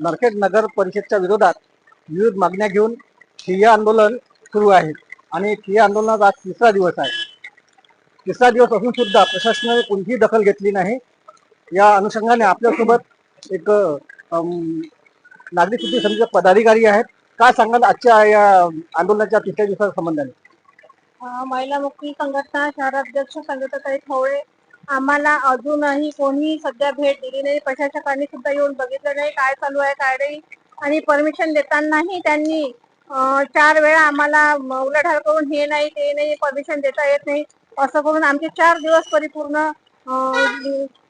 नरखेड नगर परिषदच्या विरोधात विविध मागण्या घेऊन ठिय्या आंदोलन सुरू आहे. आणि ठिय्या आंदोलनाचा आज तिसरा दिवस आहे. तिसरा दिवस असून सुद्धा प्रशासनाने कोणतीही दखल घेतली नाही. या अनुषंगाने आपल्यासोबत एक अम, नागरिक सुद्धा समितीचे पदाधिकारी आहेत. काय सांगाल आजच्या या आंदोलनाच्या तिसऱ्या दिवसाच्या संबंधाने? महिला मुक्ती संघटना शहराध्यक्ष संगीताताई थोळे आम्हाला अजूनही कोणी सध्या भेट दिली नाही. प्रशासकांनी सुद्धा येऊन बघितलं नाही काय चालू आहे काय नाही. आणि परमिशन देतानाही त्यांनी चार वेळा आम्हाला उलाढाल करून हे नाही ते नाही परमिशन देता येत नाही. असं करून आमचे चार दिवस परिपूर्ण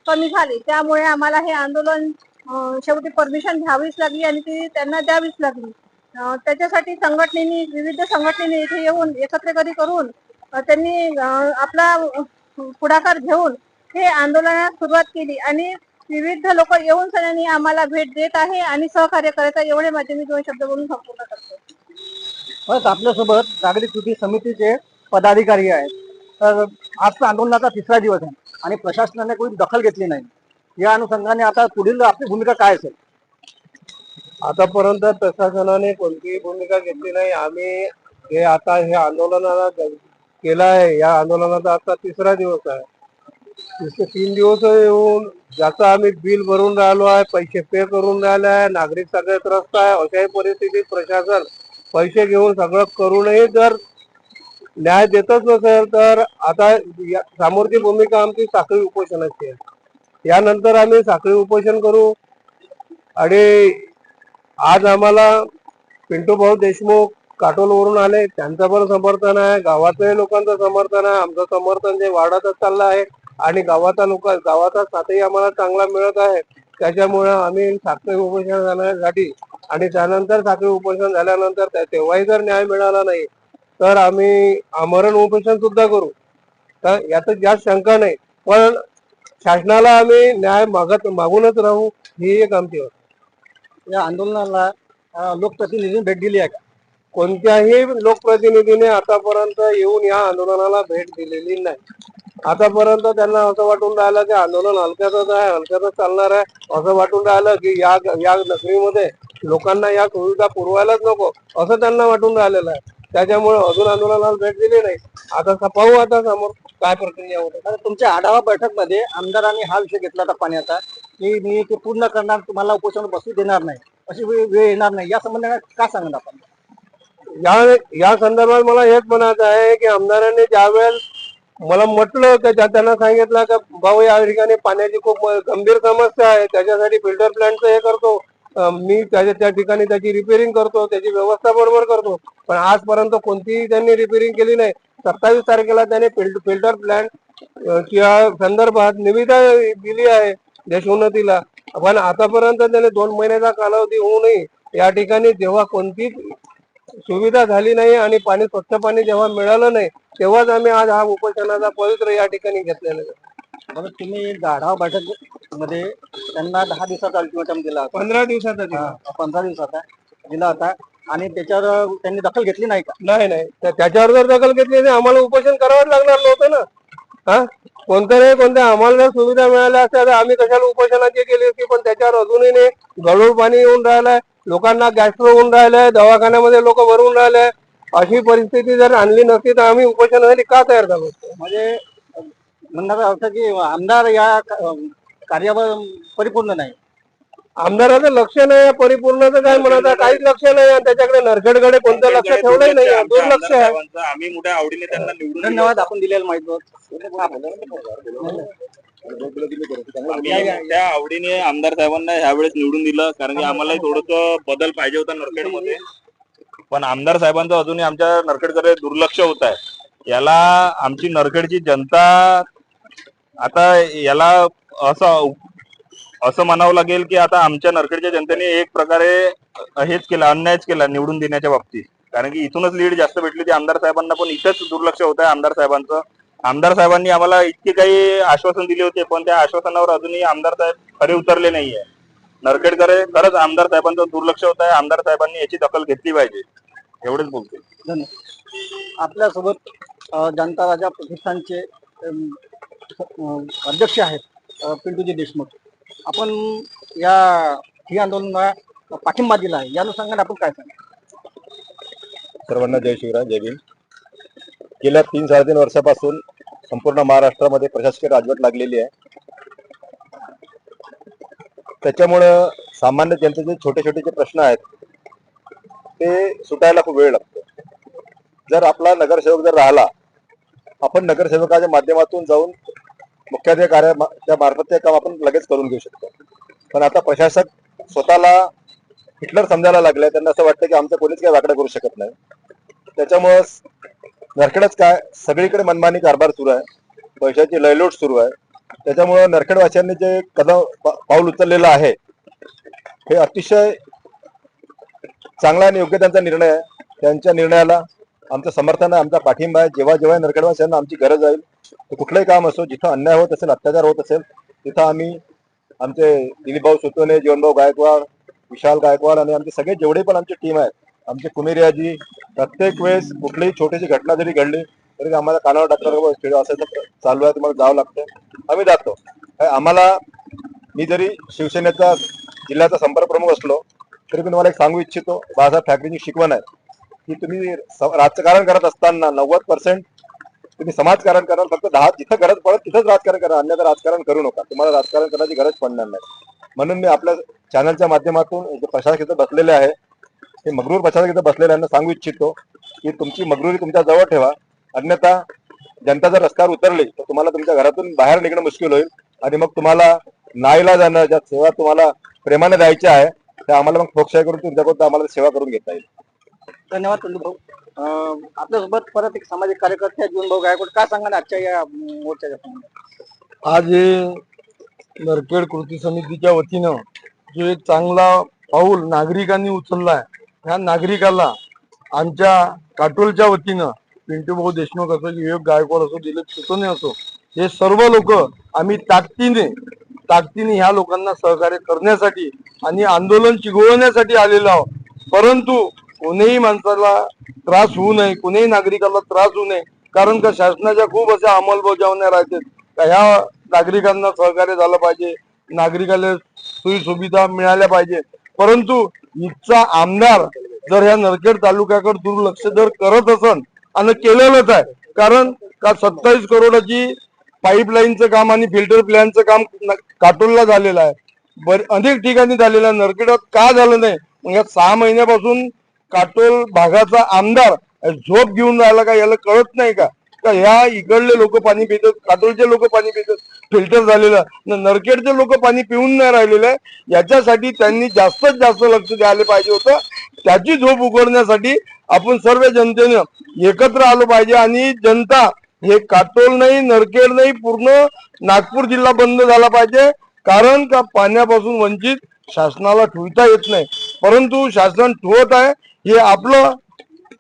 कमी झाले. त्यामुळे आम्हाला हे आंदोलन शेवटी परमिशन घ्यावीच लागली आणि ती त्यांना द्यावीच लागली. त्याच्यासाठी संघटनेनी विविध संघटनेने इथे येऊन एकत्रिकरी करून त्यांनी आपला पुढाकार घेऊन हे आंदोलनास सुरुवात केली आणि विविध लोक येऊन सगळ्यांनी आम्हाला भेट देत आहे आणि सहकार्य करत आहे. एवढे माझे मी दोन शब्द बोलून संपूर्ण करतो. बस आपल्यासोबत नागरिक कृती समितीचे पदाधिकारी आहेत. तर आजचा आंदोलनाचा तिसरा दिवस आहे आणि प्रशासनाने कोणी दखल घेतली नाही. या अनुषंगाने आता पुढील आपली भूमिका काय असेल? आतापर्यंत प्रशासनाने कोणतीही भूमिका घेतली नाही. आम्ही हे आता हे आंदोलनाला केलं आहे. या आंदोलनाचा आता तिसरा दिवस आहे. तिथे तीन दिवस येऊन ज्याचं आम्ही बिल भरून राहिलो आहे पैसे पे करून राहिले आहे नागरिक सगळे त्रस्त आहे अशाही परिस्थितीत प्रशासन पैसे घेऊन सगळं करूनही जर न्याय देतच नसेल तर आता सामोरची समोरची भूमिका आमची साखळी उपोषणाची आहे. यानंतर आम्ही साखळी उपोषण करू आणि आज आम्हाला पिंटू भाऊ देशमुख काटोलवरून आले. त्यांचं पण समर्थन आहे गावातल्या लोकांचं समर्थन आहे आमचं समर्थन जे वाढतच चाललं आहे. आणि गावाचा लोक गावाचा साथही आम्हाला चांगला मिळत आहे. त्याच्यामुळे आम्ही साखळी उपोषण जाण्यासाठी आणि त्यानंतर साखळी उपोषण झाल्यानंतर तेव्हाही जर न्याय मिळाला नाही तर आम्ही आमरण उपोषण सुद्धा करू. तर यात जास्त शंका नाही. पण शासनाला आम्ही न्याय मागत मागूनच राहू ही एक आमची अट. या आंदोलनाला अं, लोकप्रतिनिधींनी भेट दिली आहे का? कोणत्याही लोकप्रतिनिधीने आतापर्यंत येऊन या आंदोलनाला भेट दिलेली नाही. आतापर्यंत त्यांना असं वाटून राहिलं की आंदोलन हलक्यातच आहे हलक्यातच चालणार आहे. असं वाटून राहिलं की या या नगरीमध्ये लोकांना या सुविधा पुरवायलाच नको असं त्यांना वाटून राहिलेलं आहे. त्याच्यामुळे अजून आंदोलनाला भेट दिली नाही. आता पाहू आता समोर काय प्रक्रिया होते. तुमच्या आढावा बैठकमध्ये आमदारांनी हा विषय घेतला होता पाण्याचा की मी ते पूर्ण करणार तुम्हाला उपोषण बसू देणार नाही अशी वेळ वेळ येणार नाही. या संबंधाने काय सांगणार आपण? या या संदर्भात मला हेच म्हणायचं आहे की आमदारांनी ज्यावेळेस मला म्हटलं तर त्यांना सांगितलं का भाऊ या ठिकाणी पाण्याची खूप गंभीर समस्या आहे. त्याच्यासाठी फिल्टर प्लांटचं हे करतो. मी त्याच्या त्या ठिकाणी त्याची रिपेअरिंग करतो. त्याची व्यवस्था बरोबर करतो. पण आजपर्यंत कोणतीही त्यांनी रिपेअरिंग केली नाही. सत्तावीस तारखेला त्याने फिल्टर प्लांट च्या संदर्भात निविदा दिली आहे देशोन्नतीला पण आतापर्यंत त्याने दोन महिन्याचा कालावधी होऊनही या ठिकाणी जेव्हा कोणतीच सुविधा झाली नाही आणि पाणी स्वच्छ पाणी जेव्हा मिळालं नाही तेव्हाच आम्ही आज हा उपोषणाचा पवित्र या ठिकाणी घेतलेला आहे. बरं तुम्ही आढावा बैठकमध्ये त्यांना दहा दिवसाचा अल्टिमेटम दिला होता. पंधरा दिवसाचा दिवस. हा, पंधरा दिवसाचा दिला होता. आणि त्याच्यावर त्यांनी दखल घेतली नाही का? नाही नाही. त्या- त्याच्यावर जर दखल घेतली तर आम्हाला उपोषण करावंच लागणार नव्हतं ना? हा? कोणत्या नाही कोणत्या आम्हाला जर सुविधा मिळाल्या असत्या तर आम्ही कशाला उपोषणाची केली असती? पण त्याच्यावर अजूनही नाही. गळूळ पाणी येऊन राहिलंय. लोकांना गॅस्ट्रो होऊन राहिलंय. दवाखान्यामध्ये लोक भरून राहिले अशी परिस्थिती जर आणली नसती तर आम्ही उपोषणासाठी का तयार झालो असतो? म्हणजे म्हणण्याचा अर्थ की आमदार या कार्यावर परिपूर्ण नाही आमदाराचं लक्ष नाही परिपूर्णचं काय म्हणत आहे काहीच लक्ष नाही आणि त्याच्याकडे नरखेडकडे कोणतं लक्ष ठेवलंही नाही आहे. दुर्लक्ष आहे आम्ही मोठ्या आवडीने त्यांना निवडून. धन्यवाद आपण दिलेलं माहिती आम्ही त्या आवडीने आमदार साहेबांना ह्यावेळेस निवडून दिलं कारण की आम्हाला थोडस बदल पाहिजे होता नरखेडमध्ये पण आमदार साहेबांचं अजूनही आमच्या नरखेडकडे दुर्लक्ष होत आहे. याला आमची नरखेडची जनता आता याला असं असं म्हणावं लागेल की आता आमच्या नरखेडच्या जनतेने एक प्रकारे हेच केला अन्यायच केला निवडून देण्याच्या बाबतीत. कारण की इथूनच लीड जास्त भेटली ती आमदार साहेबांना पण इथंच दुर्लक्ष होत आहे आमदार साहेबांचं. आमदार साहेबांनी आम्हाला इतके काही आश्वासन दिले होते पण त्या आश्वासनावर अजूनही आमदार साहेब खरे उतरले नाहीये. नरखेडकडे खरंच आमदार साहेबांचं दुर्लक्ष होत आहे आमदार साहेबांनी याची दखल घेतली पाहिजे. एवढेच बोलते धन्यवाद. आपल्यासोबत अ, जनता राजा प्रतिष्ठानचे अम, अ, अध्यक्ष आहेत अ, पिंटूजी देशमुख. आपण या ही आंदोलनाला पाठिंबा दिला आहे. या अनुषंगाने आपण काय सांगा सर्वांना जय शिवराय जय भीम. गेल्या तीन साडेतीन वर्षापासून संपूर्ण महाराष्ट्रामध्ये प्रशासकीय राजवट लागलेली आहे. त्याच्यामुळं सामान्य जनतेचे छोटे छोटे जे प्रश्न आहेत ते सुटायला खूप वेळ लागतो. जर आपला नगरसेवक जर राहिला आपण नगरसेवकाच्या माध्यमातून जाऊन मुख्याधिकारी त्या मार्फत ते काम आपण लगेच करून घेऊ शकतो. पण आता प्रशासक स्वतःला हिटलर समजायला लागले त्यांना असं वाटतं की आमचं कोणीच काही वाकडं करू शकत नाही. त्याच्यामुळं नरखेडच काय सगळीकडे मनमानी कारभार सुरू आहे. पैशाची लयलोट सुरू आहे. त्याच्यामुळं नरखेडवासियांनी जे कदम पाऊल उचललेलं आहे हे अतिशय चांगला आणि योग्य त्यांचा निर्णय आहे. त्यांच्या निर्णयाला आमचं समर्थन आहे आमचा पाठिंबा आहे. जेव्हा जेव्हा नरखेडवासियांना आमची गरज आहे कुठलंही काम असो जिथं अन्याय होत असेल अत्याचार होत असेल तिथं आम्ही आमचे दिलीपभाऊ सुतोने जीवनभाऊ गायकवाड विशाल गायकवाड आणि आमचे सगळे जेवढे पण आमची टीम आहेत आमचे कुमेरियाजी प्रत्येक वेळेस कुठलीही छोटीशी घटना जरी घडली तरी आम्हाला कानावर टाकणार खेळ असायचं चालू आहे तुम्हाला जावं लागतं आम्ही जातो. आम्हाला मी जरी शिवसेनेचा जिल्ह्याचा संपर्क प्रमुख असलो तरी मी तुम्हाला एक सांगू इच्छितो बाळासाहेब ठाकरेंची शिकवण आहे की तुम्ही स- राजकारण करत असताना नव्वद पर्सेंट तुम्ही समाजकारण कराल फक्त दहा जिथं गरज पडत तिथंच राजकारण करा अन्यथा राजकारण करू नका. तुम्हाला राजकारण करण्याची गरज पडणार नाही. म्हणून मी आपल्या चॅनलच्या माध्यमातून जे प्रशासक इथं बसलेले आहे ते मगरूर प्रशासक इथं बसलेल्यांना सांगू इच्छितो की तुमची मगरुरी तुमच्या जवळ ठेवा. अन्यथा जनता जर रस्त्यावर उतरली तर तुम्हाला तुमच्या घरातून बाहेर निघणं मुश्किल होईल. आणि मग तुम्हाला नाईला जाणं ज्या सेवा तुम्हाला प्रेमाने द्यायच्या आहे त्या आम्हाला मग फोकशाही करून तुमच्याकडून आम्हाला सेवा करून घेता येईल. धन्यवाद चंदू भाऊ. अं, आपल्यासोबत परत एक सामाजिक कार्यकर्ते आहेत जीवन भाऊ गायकवाड. काय सांगा ना आजच्या या मोर्चाच्या? आज हे नरखेड कृती समितीच्या वतीनं जो एक चांगला पाऊल नागरिकांनी उचललाय ह्या नागरिकाला आमच्या काटोलच्या वतीनं पिंटू भाऊ देशमुख असो विवेक गायकवाड असो दिलीप सुतोने असो हे सर्व लोक आम्ही ताकदीने ताकदीने ह्या लोकांना सहकार्य करण्यासाठी आणि आंदोलन चिघळवण्यासाठी आलेलो आहोत. परंतु कोणीही माणसाला त्रास होऊ नये कोणीही नागरिकाला त्रास होऊ नये कारण का शासनाच्या खूप अशा अंमलबजावण्या राहतात. का ह्या नागरिकांना सहकार्य झालं पाहिजे नागरिकाला सोयी सुविधा मिळाल्या पाहिजे परंतु इथचा आमदार जर ह्या नरखेड तालुक्याकडे दुर्लक्ष जर करत असन आणि केलेलंच आहे कारण का सत्तावीस करोडाची पाईपलाईनचं काम आणि फिल्टर प्लॅनचं काम काटोलला झालेलं आहे. बर अनेक ठिकाणी झालेलं आहे. नरखेडात का झालं नाही? मग या सहा महिन्यापासून काटोल भागाचा आमदार झोप घेऊन राहिला का याला कळत नाही का? का ह्या इकडले लोक पाणी पितात काटोलचे लोक पाणी पितात फिल्टर झालेलं नरखेडचे लोक पाणी पिऊन नाही राहिलेलं आहे. याच्यासाठी त्यांनी जास्तीत जास्त लक्ष द्यायला पाहिजे होतं. त्याची झोप उघडण्यासाठी आपण सर्व जनतेनं एकत्र आलो पाहिजे आणि जनता हे काटोल नाही नरखेड नाही पूर्ण नागपूर जिल्हा बंद झाला पाहिजे. कारण का पाण्यापासून वंचित शासनाला ठेवता येत नाही. परंतु शासन ठुवत आहे हे आपलं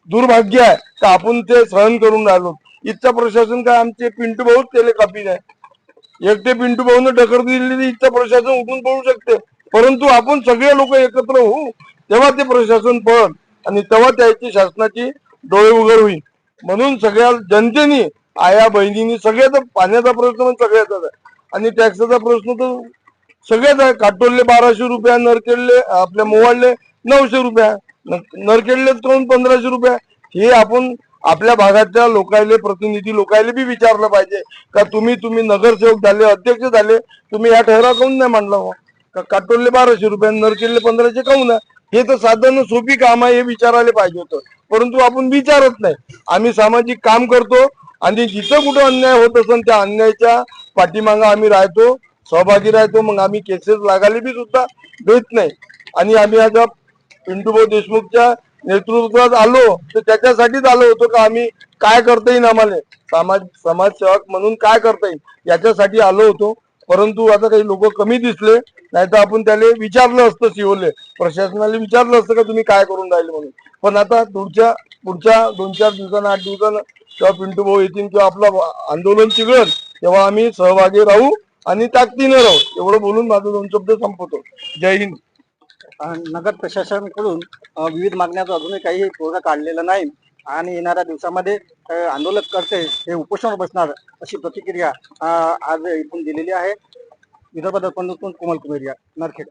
दुर्भाग्य आहे का आपण ते सहन करून राहिलो. इथचं प्रशासन काय आमचे पिंटू भाऊ त्याला कापी नाही एकटे पिंटू भाऊन डकर दिलेली इथचं प्रशासन उठून पडू शकते. परंतु आपण सगळे लोक एकत्र होऊ तेव्हा ते प्रशासन पळत आणि तेव्हा त्याची शासनाची डोळे उघड होईल. म्हणून सगळ्या जनतेने आया बहिणींनी सगळ्याचा पाण्याचा प्रश्न पण सगळ्याचाच आहे. आणि टॅक्सचा प्रश्न तर सगळेच आहे. काटोलले बाराशे रुपया नरकेडले आपल्या मोवाडले नऊशे रुपया. न- करून पंधराशे रुपया. हे आपण आपल्या भागातल्या लोकायले प्रतिनिधी लोकायले बी विचारलं पाहिजे. का तुम्ही तुम्ही नगरसेवक झाले अध्यक्ष झाले तुम्ही या ठहरा काऊन नाही मांडला हो? का काटोलले बाराशे रुपये नरकेडले पंधराशे काऊन आहे? हे तर साधन सोपी काम आहे हे विचारायला पाहिजे होतं. परंतु आपण विचारत नाही. आम्ही सामाजिक काम करतो आणि जिथं कुठं अन्याय होत असेल त्या अन्यायाच्या पाठीमागं आम्ही राहतो सहभागी राहतो. मग आम्ही केसेस लागायला बी सुद्धा देत नाही. आणि आम्ही आता पिंटूभाऊ देशमुखच्या नेतृत्वात आलो तर त्याच्यासाठीच आलो होतो का आम्ही काय करता येईल आम्हाला? समाज समाजसेवक म्हणून काय करता येईल? याच्यासाठी आलो होतो. परंतु आता काही लोक कमी दिसले नाही तर आपण त्याला विचारलं असतं शिवले. प्रशासनाला विचारलं असतं का तुम्ही काय करून राहिले म्हणून? पण आता पुढच्या पुढच्या दोन चार दिवसानं आठ दिवसानं किंवा पिंटू भाऊ येतील किंवा आपलं आंदोलन चिघळल तेव्हा आम्ही सहभागी राहू आणि ताकदीने राहू. एवढं बोलून माझं दोन शब्द संपवतो. जय हिंद. नगर प्रशासनाकडून विविध मागण्याचं अजूनही काही तोडगा काढलेला नाही आणि येणाऱ्या दिवसामध्ये आंदोलन आंदोलक करते हे उपोषणावर बसणार अशी प्रतिक्रिया आज इथून दिलेली आहे. विदर्भ दर्पणतून कोमल कुमेरिया नरखेड.